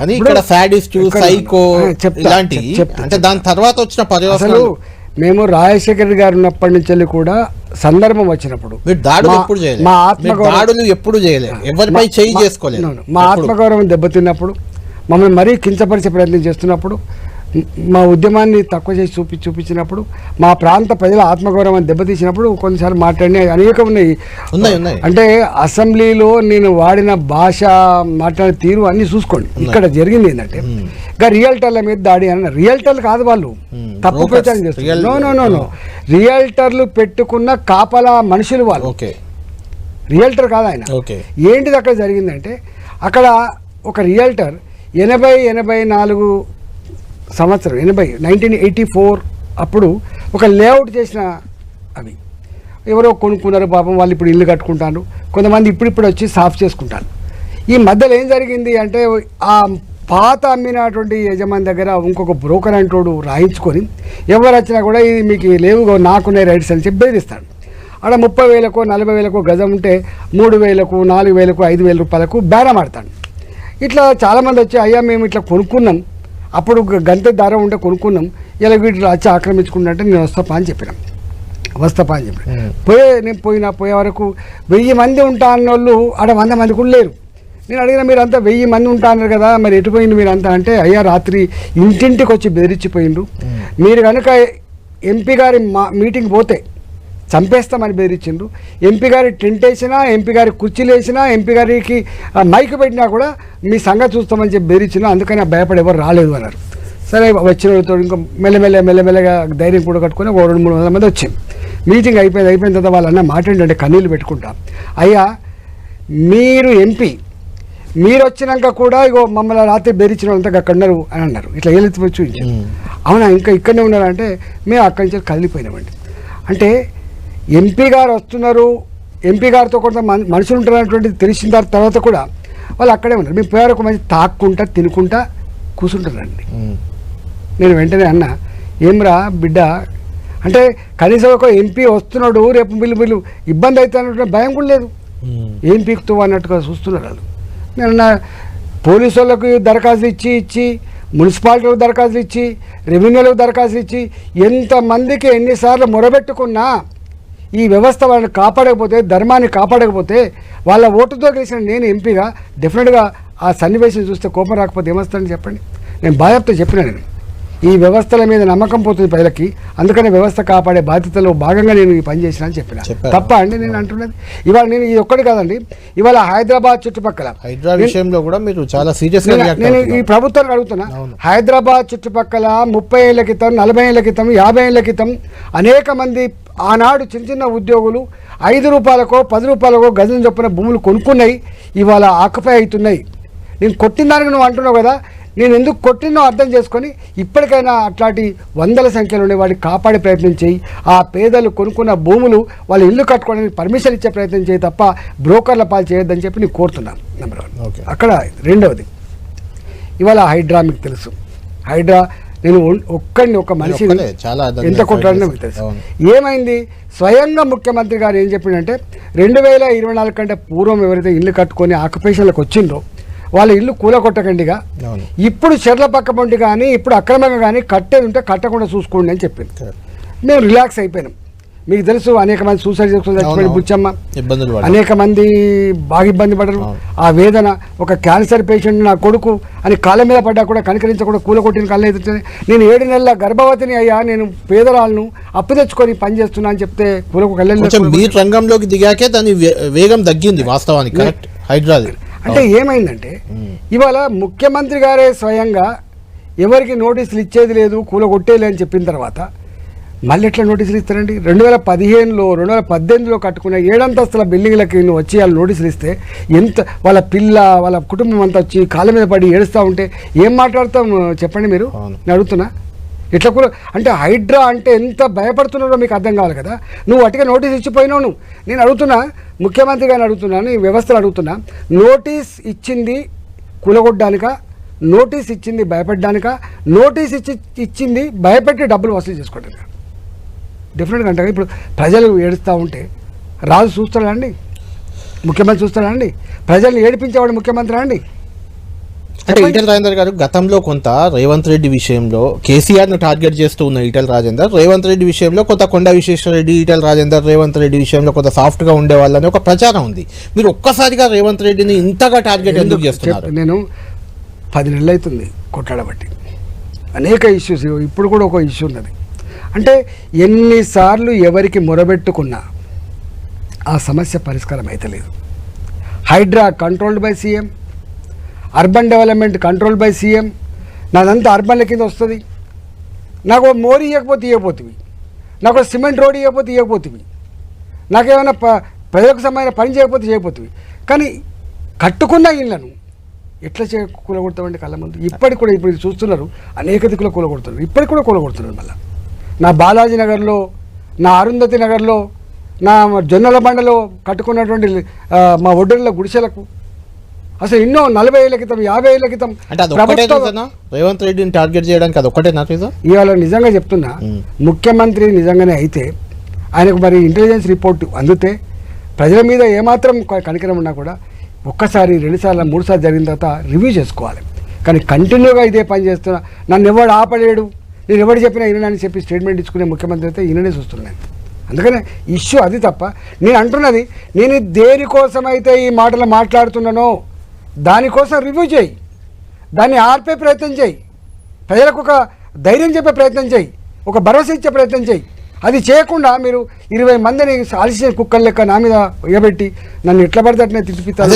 అని ఇక్కడ sadist psycho ఇలాంటి అంటే దాని తర్వాత వచ్చిన అసలు మేము రాజశేఖర్ గారు ఉన్నప్పటి నుంచి వెళ్ళి కూడా సందర్భం వచ్చినప్పుడు దాడులు మా- ఆత్మగౌరవం దాడులు ఎప్పుడు చేయలేదు. ఎవరిపై చేయి చేసుకోలేదు. మా? ఆత్మగౌరవం దెబ్బతిన్నప్పుడు మమ్మల్ని మరీ కించపరిచే ప్రయత్నం చేస్తున్నప్పుడు మ్, ఉద్యమాన్ని తక్కువ చేసి చూపి చూపించినప్పుడు మా ప్రాంత ప్రజల ఆత్మగౌరవం దెబ్బతీసినప్పుడు కొన్నిసార్లు మాట్లాడిన అనేక ఉన్నాయి. ఉన్నాయి, ఉన్నాయి. అంటే అసెంబ్లీలో నేను వాడిన భాష మాట్లాడిన తీరు అన్ని చూసుకోండి. ఇక్కడ జరిగింది ఏంటంటే ఇంకా రియల్టర్ల మీద దాడి అన్న రియల్టర్లు కాదు వాళ్ళు. తప్పు ప్రచారం చేస్తారు నో నో నో నో రియల్టర్లు పెట్టుకున్న కాపలా మనుషులు వాళ్ళు. ఓకే. రియల్టర్ కాదు ఆయన. ఏంటిది అక్కడ జరిగిందంటే అక్కడ ఒక రియల్టర్ ఎనభై ఎనభై నాలుగు సంవత్సరం ఎనభై నైన్టీన్ ఎయిటీ ఫోర్ అప్పుడు ఒక లేఅవుట్ చేసిన అవి. ఎవరో కొనుక్కున్నారు పాపం వాళ్ళు ఇప్పుడు ఇల్లు కట్టుకుంటాను కొంతమంది ఇప్పుడిప్పుడు వచ్చి సాఫ్ చేసుకుంటాను ఈ మధ్యలో ఏం జరిగింది అంటే ఆ పాత అమ్మినటువంటి యజమాని దగ్గర ఇంకొక బ్రోకర్ అంటోడు రాయించుకొని ఎవరు వచ్చినా కూడా ఇది మీకు లేవు నాకునే రైట్స్ అని చెప్పి బెదిరిస్తాడు. ఆడ ముప్పై వేలకు నలభై వేలకు గజం ఉంటే మూడు వేలకు నాలుగు వేలకు ఐదు వేల రూపాయలకు బేరం ఆడతాడు. ఇట్లా చాలామంది వచ్చి అయ్యా మేము ఇట్లా కొనుక్కున్నాం. అప్పుడు గంత ధర ఉంటే కొనుక్కున్నాం. ఇలా వీటిలో వచ్చి ఆక్రమించుకున్నట్టే నేను వస్తాపా అని చెప్పినాం. వస్తాపా అని చెప్పి Hmm. పోయే నేను పోయినా పోయే వరకు వెయ్యి మంది ఉంటా అన్నోళ్ళు ఆడ వంద మంది కూడా లేరు. నేను అడిగిన మీరు అంతా వెయ్యి మంది ఉంటా అన్నారు కదా మరి ఎటు పోయింది మీరు అంతా అంటే అయ్యా రాత్రి ఇంటింటికి వచ్చి బెదిరించిపోయిండ్రు. మీరు కనుక ఎంపీ గారి మా మీటింగ్ పోతే చంపేస్తామని బెదిరించిండ్రు. ఎంపీ గారి టెంట్ వేసినా ఎంపీ గారి కుర్చీలు వేసినా ఎంపీ గారికి మైక్ పెట్టినా కూడా మీ సంగతి చూస్తామని చెప్పి బెదిరించినా అందుకని ఆ భయపడి ఎవరు రాలేదు అన్నారు. సరే వచ్చిన వాళ్ళతో ఇంకా మెల్లమెల్ల మెల్లమెల్లగా ధైర్యం కూడా కట్టుకొని ఒక రెండు మూడు వందల మంది వచ్చాం. మీటింగ్ అయిపోయింది అయిపోయిన తర్వాత వాళ్ళన్న మాట ఏంటంటే కన్నీళ్ళు పెట్టుకుంటా. అయ్యా మీరు ఎంపీ మీరు వచ్చినాక కూడా ఇగో మమ్మల్ని రాత్రి బెదిరించిన వాళ్ళంతా అక్కడ ఉన్నారు అని అన్నారు. ఇట్లా ఏలెత్తి చూపించారు. అవునా ఇంకా ఇక్కడనే ఉన్నారంటే మేము అక్కడి నుంచి కదిలిపోయినామండి. అంటే ఎంపీ గారు వస్తున్నారు ఎంపీ గారితో కొంత మన్- మనుషులు ఉంటారనేటువంటిది తెలిసిన తర్వాత కూడా వాళ్ళు అక్కడే ఉన్నారు. మేము పోయారు ఒక మంచి తాక్కుంటా తినుకుంటా కూర్చుంటారండి. నేను వెంటనే అన్న ఏమ్రా బిడ్డ అంటే కనీసం ఒక ఎంపీ వస్తున్నాడు రేపు వీళ్ళు వీళ్ళు ఇబ్బంది అవుతానటువంటి భయం కూడా లేదు. ఏం పీకుతావు? అన్నట్టుగా చూస్తున్నారు వాళ్ళు. నేను నా పోలీసు వాళ్ళకు దరఖాస్తులు ఇచ్చి ఇచ్చి మున్సిపాలిటీలకు దరఖాస్తులు ఇచ్చి రెవెన్యూలకు దరఖాస్తులు ఇచ్చి ఎంతమందికి ఎన్నిసార్లు మొరబెట్టుకున్నా ఈ వ్యవస్థ వాళ్ళని కాపాడకపోతే ధర్మాన్ని కాపాడకపోతే వాళ్ళ ఓటుతో గెలిచిన నేను ఎంపీగా డెఫినెట్గా ఆ సన్నివేశం చూస్తే కోపం రాకపోతే ఏమొస్తుందని చెప్పండి. నేను బాధ్యతతో చెప్పిన నేను. ఈ వ్యవస్థల మీద నమ్మకం పోతుంది ప్రజలకి. అందుకనే వ్యవస్థ కాపాడే బాధ్యతలో భాగంగా నేను ఈ పని చేసిన అని చెప్పిన. తప్ప అండి నేను అంటున్నది. ఇవాళ నేను ఇది ఒక్కటి కాదండి. ఇవాళ హైదరాబాద్ చుట్టుపక్కల. నేను- విషయంలో కూడా మీరు చాలా సీరియస్ నేను- ఈ. ప్రభుత్వానికి అడుగుతున్నా. హైదరాబాద్ చుట్టుపక్కల ముప్పై ఏళ్ళ క్రితం నలభై ఏళ్ళ క్రితం యాభై ఏళ్ళ క్రితం అనేక మంది ఆనాడు చిన్న చిన్న ఉద్యోగులు ఐదు రూపాయలకో పది రూపాయలకో గజం చొప్పున భూములు కొనుక్కున్నాయి. ఇవాళ ఆక్యుపై అవుతున్నాయి. నేను కొట్టిన దానికి నువ్వు అంటున్నావు కదా? నేను ఎందుకు కొట్టినో అర్థం చేసుకొని ఇప్పటికైనా అట్లాంటి వందల సంఖ్యలో ఉండే వాటిని కాపాడే ప్రయత్నం చేయి. ఆ పేదలు కొనుక్కున్న భూములు వాళ్ళు ఇల్లు కట్టుకోవడానికి పర్మిషన్ ఇచ్చే ప్రయత్నం చేయి తప్ప బ్రోకర్ల పాలు చేయొద్దని చెప్పి నేను కోరుతున్నాను. Number one okay. అక్కడ రెండవది. ఇవాళ హైడ్రా మీకు తెలుసు. హైడ్రా నేను ఒక్కడిని ఒక మనిషి ఎంత కొట్టాడో తెలుసు. ఏమైంది? స్వయంగా ముఖ్యమంత్రి గారు ఏం చెప్పిండంటే రెండు వేల ఇరవై నాలుగు కంటే పూర్వం ఎవరైతే ఇల్లు కట్టుకొని ఆక్యుపేషన్లకు వచ్చిందో వాళ్ళ ఇల్లు కూలగొట్టకండిగా. ఇప్పుడు చెర్ల పక్క పొంటి కానీ ఇప్పుడు అక్రమంగా కానీ కట్టేది ఉంటే కట్టకుండా చూసుకోండి అని చెప్పింది. మేము రిలాక్స్ అయిపోయినాం. మీకు తెలుసు అనేక మంది సూసైడ్ చేసుకుని చచ్చిపోయిన అవును. బుచ్చమ్మ. ఇబ్బందులు. అనేక మంది బాగా ఇబ్బంది పడరు. ఆ వేదన ఒక క్యాన్సర్ పేషెంట్ నా కొడుకు అని కాళ్ళ మీద పడ్డా కూడా కనికరించకుండా కూల కొట్టిన కళ్ళ ఎదుగుతుంది నేను ఏడు నెలల గర్భవతిని అయ్యా నేను పేదరాలను అప్పు తెచ్చుకొని పని చేస్తున్నా అని చెప్తే కూలకు కళ్ళ మీరు రంగంలోకి దిగాకే దాని వేగం తగ్గింది వాస్తవానికి హైడ్రాది అంటే ఏమైందంటే ఇవాళ ముఖ్యమంత్రి గారే స్వయంగా ఎవరికి నోటీసులు ఇచ్చేది లేదు కూల కొట్టేది అని చెప్పిన తర్వాత మళ్ళీ ఎట్లా నోటీసులు ఇస్తారండి? రెండు వేల పదిహేనులో రెండు వేల పద్దెనిమిదిలో కట్టుకున్న ఏడంతస్తుల బిల్డింగ్లకి నువ్వు వచ్చి వాళ్ళు నోటీసులు ఇస్తే ఎంత వాళ్ళ పిల్ల వాళ్ళ కుటుంబం అంతా వచ్చి కాళ్ళ మీద పడి ఏడుస్తూ ఉంటే ఏం మాట్లాడతాం చెప్పండి మీరు. నేను అడుగుతున్నా. ఇట్లా కూడా అంటే హైడ్రా అంటే ఎంత భయపడుతున్నారో మీకు అర్థం కావాలి కదా? నువ్వు అటుగా నోటీస్ ఇచ్చిపోయినావు నువ్వు. నేను అడుగుతున్నా ముఖ్యమంత్రి గారిని అడుగుతున్నాను ఈ వ్యవస్థలు అడుగుతున్నా. నోటీస్ ఇచ్చింది కూలగొడ్డానిక? నోటీస్ ఇచ్చింది భయపడ్డానిక? నోటీస్ ఇచ్చి ఇచ్చింది భయపెట్టి డబ్బులు వసూలు చేసుకోవడానికి? డిఫరెంట్గా అంటే ఇప్పుడు ప్రజలు ఏడుస్తూ ఉంటే రాజు చూస్తాడా అండి? ముఖ్యమంత్రి చూస్తాడా అండి? ప్రజల్ని ఏడిపించేవాడు ముఖ్యమంత్రి అండి? అంటే ఈటెల రాజేందర్ గారు గతంలో కొంత రేవంత్ రెడ్డి విషయంలో కేసీఆర్ను టార్గెట్ చేస్తూ ఉన్న ఈటెల రాజేందర్ రేవంత్ రెడ్డి విషయంలో కొంత కొండ విశ్వేశ్వరరెడ్డి ఈటెల రాజేందర్ రేవంత్ రెడ్డి విషయంలో కొంత సాఫ్ట్గా ఉండేవాళ్ళని ఒక ప్రచారం ఉంది. మీరు ఒక్కసారిగా రేవంత్ రెడ్డిని ఇంతగా టార్గెట్ ఎందుకు చేస్తున్నారు? నేను పది నెలలు అవుతుంది కొట్లాడబట్టి. అనేక ఇష్యూస్ ఇప్పుడు కూడా ఒక ఇష్యూ ఉన్నది. అంటే ఎన్నిసార్లు ఎవరికి మొరబెట్టుకున్నా ఆ సమస్య పరిష్కారం అయితలేదు Hydraa controlled by CM urban development control by CM నాదంతా అర్బన్ల కింద వస్తుంది. నాకు మోరీ ఇవ్వకపోతే ఇవ్వకపోతుంది నాకు సిమెంట్ రోడ్ ఇవ్వకపోతే ఇవ్వకపోతుంది నాకేమైనా ప ప్రజలకు సంబంధించిన పని చేయకపోతే చేయకపోతుంది కానీ కట్టుకున్న ఇళ్ళను ఎట్లా చే కూలగొడతామండి కళ్ళ ముందు? ఇప్పటికి కూడా ఇప్పుడు చూస్తున్నారు అనేక దిక్కులో కూలగొడుతున్నారు. ఇప్పటికి కూడా కూలగొడుతున్నారు మళ్ళీ. నా బాలాజీ నగర్లో నా అరుంధతి నగర్లో నా జొన్నల బండలో కట్టుకున్నటువంటి మా ఒడ్డుల గుడిసెలకు. అసలు ఎన్నో నలభై ఏళ్ళ క్రితం యాభై ఏళ్ళ క్రితం రేవంత్ రెడ్డిని టార్గెట్ చేయడానికి అది రీజన్ ఇవాళ నిజంగా చెప్తున్నా. ముఖ్యమంత్రి నిజంగానే అయితే ఆయనకు మరి ఇంటెలిజెన్స్ రిపోర్ట్ అందితే ప్రజల మీద ఏమాత్రం కనికరం ఉన్నా కూడా ఒక్కసారి రెండుసార్లు మూడుసార్లు జరిగిన తర్వాత రివ్యూ చేసుకోవాలి. కానీ కంటిన్యూగా ఇదే పని చేస్తున్నా నన్ను ఎవడు ఆపలేడు? నేను ఎవరు చెప్పినా ఈయనని చెప్పి స్టేట్మెంట్ ఇచ్చుకునే ముఖ్యమంత్రి అయితే ఈయననే చూస్తున్నాను. అందుకనే ఇష్యూ అది తప్ప నేను అంటున్నది నేను దేనికోసమైతే ఈ మాటలు మాట్లాడుతున్నానో దానికోసం రివ్యూ చేయి. దాన్ని ఆర్పే ప్రయత్నం చేయి. ప్రజలకు ఒక ధైర్యం చెప్పే ప్రయత్నం చేయి. ఒక భరోసా ఇచ్చే ప్రయత్నం చేయి. అది చేయకుండా మీరు ఇరవై మందిని ఆలస్యం కుక్కలు లెక్క నా మీద ఎగబెట్టి నన్ను ఎట్లా పడితే అట్నే తిప్పిస్తారు